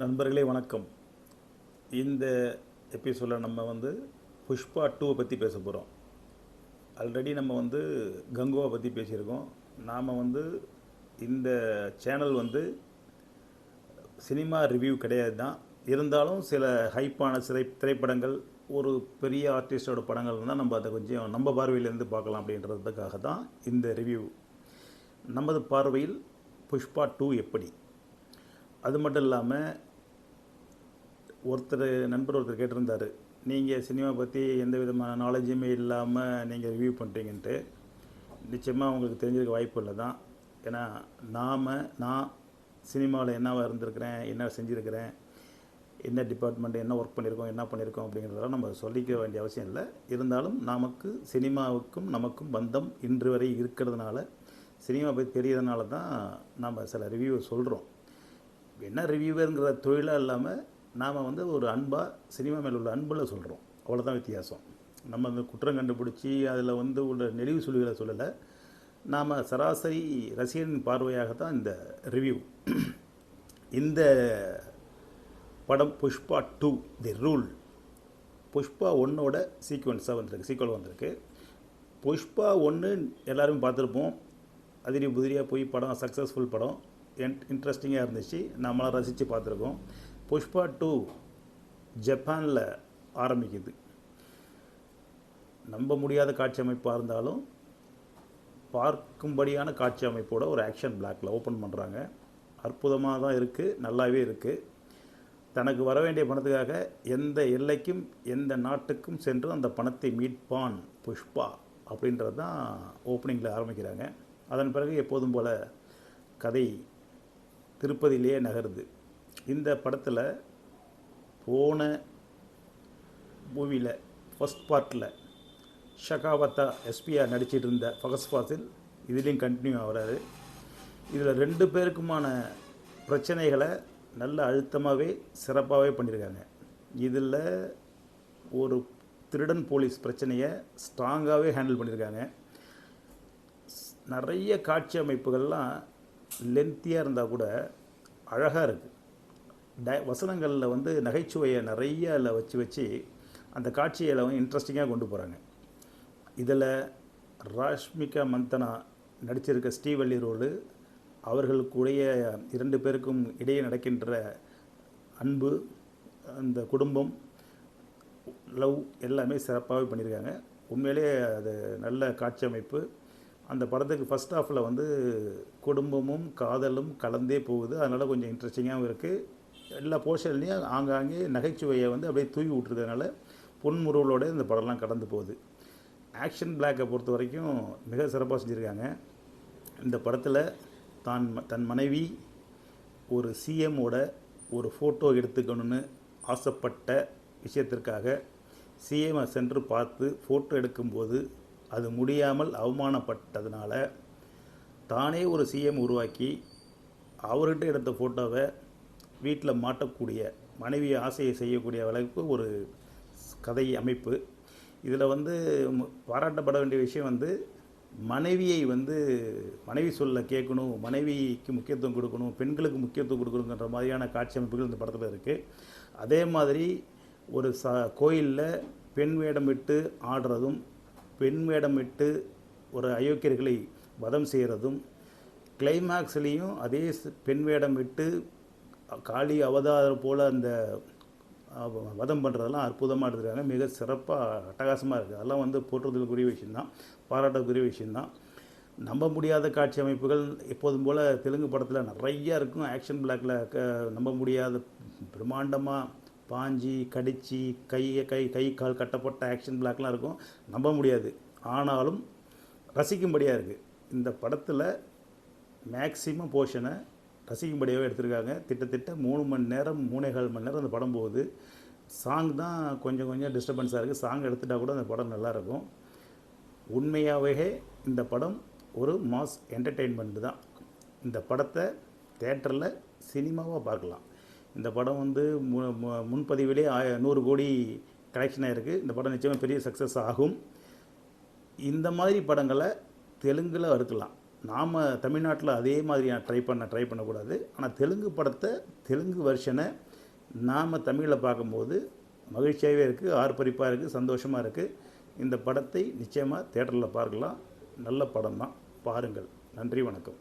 நண்பர்களே வணக்கம். இந்த எபிசோடில் நம்ம வந்து புஷ்பா டூவை பற்றி பேச போகிறோம் ஆல்ரெடி நம்ம வந்து கங்குவா பற்றி பேசியிருக்கோம். நாம் வந்து இந்த சேனல் வந்து சினிமா ரிவ்யூ கிடையாது தான். இருந்தாலும் சில ஹைப்பான திரை திரைப்படங்கள் ஒரு பெரிய ஆர்டிஸ்டோட படங்கள் இருந்தால் நம்ம அதை கொஞ்சம் நம்ம பார்வையிலேருந்து பார்க்கலாம் அப்படின்றதுக்காக தான் இந்த ரிவ்யூ நமது பார்வையில் புஷ்பா டூ எப்படி? அது மட்டும் இல்லாமல் ஒருத்தர் நண்பர் ஒருத்தர் கேட்டிருந்தார் நீங்கள் சினிமா பற்றி எந்த விதமான நாலேஜுமே இல்லாமல் நீங்கள் ரிவ்யூ பண்ணுறீங்கன்ட்டு நிச்சயமாக உங்களுக்கு தெரிஞ்சிருக்க வாய்ப்பு இல்லை தான் ஏன்னா நாம் நான் சினிமாவில் என்னவாக இருந்திருக்கிறேன் என்ன செஞ்சுருக்கிறேன் என்ன டிபார்ட்மெண்ட் என்ன ஒர்க் பண்ணியிருக்கோம் என்ன பண்ணியிருக்கோம் அப்படிங்கிறதெல்லாம் நம்ம சொல்லிக்க வேண்டிய அவசியம் இல்லை. இருந்தாலும் நமக்கு சினிமாவுக்கும் நமக்கும் பந்தம் இன்று வரை இருக்கிறதுனால சினிமா பற்றி தெரியறதுனால தான் நம்ம சில ரிவ்யூ சொல்கிறோம் என்ன ரிவ்யூவருங்கிற தொழிலாக இல்லாமல் நாம் வந்து ஒரு அன்பாக சினிமா மேலே உள்ள அன்பில் சொல்கிறோம் அவ்வளோதான் வித்தியாசம். நம்ம அந்த குற்றம் கண்டுபிடிச்சி அதில் வந்து உள்ள நெளிவு சுழிகளை சொல்லலை. நாம் சராசரி ரசிகன் பார்வையாக தான் இந்த ரிவ்யூ இந்த படம் Pushpa two the rule Pushpa ஒன்னோட சீக்வன்ஸாக வந்திருக்கு சீக்வல் வந்திருக்கு. புஷ்பா ஒன்று எல்லோரும் பார்த்துருப்போம். அதிரி புதிரியாக போய் படம் சக்ஸஸ்ஃபுல் படம். இன்ட்ரெஸ்டிங்காக இருந்துச்சு. நம்மளாம் ரசித்து பார்த்துருக்கோம். புஷ்பா டூ ஜப்பானில் ஆரம்பிக்குது. நம்ப முடியாத காட்சி அமைப்பாக இருந்தாலும் பார்க்கும்படியான காட்சி அமைப்போட ஒரு ஆக்ஷன் பிளாக்ல ஓப்பன் பண்ணுறாங்க அற்புதமாக தான் இருக்குது நல்லாவே இருக்குது தனக்கு வர வேண்டிய பணத்துக்காக எந்த எல்லைக்கும் எந்த நாட்டுக்கும் சென்று அந்த பணத்தை மீட்பான் புஷ்பா அப்படின்றது தான் ஓப்பனிங்கில் ஆரம்பிக்கிறாங்க. அதன் பிறகு எப்போதும் போல் கதை திருப்பதியிலேயே நகருது. இந்த படத்தில் போன மூவியில் ஃபஸ்ட் பார்ட்டில் ஷகாவத்தா எஸ்பியாக நடிச்சிட்டு இருந்த ஃபகஸ் ஃபாசில் இதுலேயும் கண்டினியூ ஆகிறாரு. இதில் ரெண்டு பேருக்குமான பிரச்சனைகளை நல்ல அழுத்தமாகவே சிறப்பாகவே பண்ணியிருக்காங்க இதில் ஒரு திருடன் போலீஸ் பிரச்சனையை ஸ்ட்ராங்காகவே ஹேண்டில் பண்ணியிருக்காங்க நிறைய காட்சி அமைப்புகள்லாம் லென்த்தியாக இருந்தால் கூட அழகாக இருக்குது ட வசனங்களில் வந்து நகைச்சுவையை நிறைய அதில் வச்சு வச்சு அந்த காட்சியில் வந்து இன்ட்ரெஸ்டிங்காக கொண்டு போகிறாங்க இதில் ராஷ்மிகா மந்தனா நடிச்சிருக்க ஸ்ரீவள்ளி ரோடு அவர்களுக்குடைய இரண்டு பேருக்கும் இடையே நடக்கின்ற அன்பு அந்த குடும்பம் லவ் எல்லாமே சிறப்பாகவே பண்ணியிருக்காங்க. உண்மையிலே அது நல்ல காட்சி அமைப்பு. அந்த படத்துக்கு ஃபஸ்ட் ஆஃபில் வந்து குடும்பமும் காதலும் கலந்தே போகுது. அதனால் கொஞ்சம் இன்ட்ரெஸ்டிங்காகவும் இருக்குது எல்லா போர்ஷன்லேயும் ஆங்காங்கே நகைச்சுவையை வந்து அப்படியே தூவி விட்டுருக்கனால பொன்முருவலோட இந்த படம்லாம் கடந்து போகுது. ஆக்ஷன் பிளாக்கை பொறுத்த வரைக்கும் மிக சிறப்பாக செஞ்சுருக்காங்க. இந்த படத்தில் தான் தன் மனைவி ஒரு சிஎம்மோட ஒரு ஃபோட்டோ எடுத்துக்கணும்னு ஆசைப்பட்ட விஷயத்திற்காக சிஎம்மை சென்று பார்த்து ஃபோட்டோ எடுக்கும்போது அது முடியாமல் அவமானப்பட்டதுனால தானே ஒரு சிஎம் உருவாக்கி அவர்கிட்ட எடுத்த ஃபோட்டோவை வீட்டில் மாட்டக்கூடிய மனைவி ஆசையை செய்யக்கூடிய அளவுக்கு ஒரு கதை அமைப்பு. இதில் வந்து பாராட்டப்பட வேண்டிய விஷயம் வந்து மனைவியை வந்து மனைவி சொல்ல கேட்கணும் மனைவிக்கு முக்கியத்துவம் கொடுக்கணும் பெண்களுக்கு முக்கியத்துவம் கொடுக்கணுங்கிற மாதிரியான காட்சி அமைப்புகள் இந்த படத்தில் இருக்குது அதே மாதிரி ஒரு ச கோயிலில் பெண் வேடமிட்டு ஆடுறதும் பெண் வேடமிட்டு ஒரு அயோக்கியர்களை வதம் செய்கிறதும் கிளைமேக்ஸ்லேயும் அதே பெண் வேடம் விட்டு காளி அவதாரம் போல் அந்த வதம் பண்ணுறதெல்லாம் அற்புதமாக எடுத்துருக்காங்க. மிக சிறப்பாக அட்டகாசமாக இருக்குது அதெல்லாம் வந்து போற்றுதலுக்குரிய விஷயந்தான் பாராட்டக்குரிய விஷயந்தான் நம்ப முடியாத காட்சி அமைப்புகள் எப்போதும் போல் தெலுங்கு படத்தில் நிறையா இருக்கும். ஆக்ஷன் பிளாக்கில் க நம்ப முடியாத பிரம்மாண்டமாக பாஞ்சி கடிச்சு கையை கை கை கால் கட்டப்பட்ட ஆக்ஷன் பிளாக்லாம் இருக்கும். நம்ப முடியாது. ஆனாலும் ரசிக்கும்படியாக இருக்குது இந்த படத்தில் மேக்சிமம் போர்ஷனை ரசிக்கும்படியாகவே எடுத்திருக்காங்க. திட்டத்திட்ட மூணு மணி நேரம் மூணேகால் மணி நேரம் அந்த படம் போகுது. சாங் தான் கொஞ்சம் கொஞ்சம் டிஸ்டர்பன்ஸாக இருக்குது சாங் எடுத்துட்டால் கூட அந்த படம் நல்லாயிருக்கும். உண்மையாகவே இந்த படம் ஒரு மாஸ் என்டர்டெயின்மெண்ட் தான். இந்த படத்தை தேட்டரில் சினிமாவாக பார்க்கலாம். இந்த படம் வந்து மு முன்பதிவிலே ஆய நூறு கோடி கலெக்ஷன் ஆகிருக்கு இந்த படம் நிச்சயமாக பெரிய சக்ஸஸ் ஆகும். இந்த மாதிரி படங்களை தெலுங்கில் அறுக்கலாம். நாம் தமிழ்நாட்டில் அதே மாதிரி ட்ரை பண்ண ட்ரை பண்ணக்கூடாது. ஆனால் தெலுங்கு படத்தை தெலுங்கு வெர்ஷனை நாம் தமிழில் பார்க்கும்போது மகிழ்ச்சியாகவே இருக்குது ஆர்ப்பரிப்பாக இருக்குது சந்தோஷமாக இருக்குது இந்த படத்தை நிச்சயமாக தேட்டரில் பார்க்கலாம். நல்ல படம் தான் பாருங்கள். நன்றி வணக்கம்.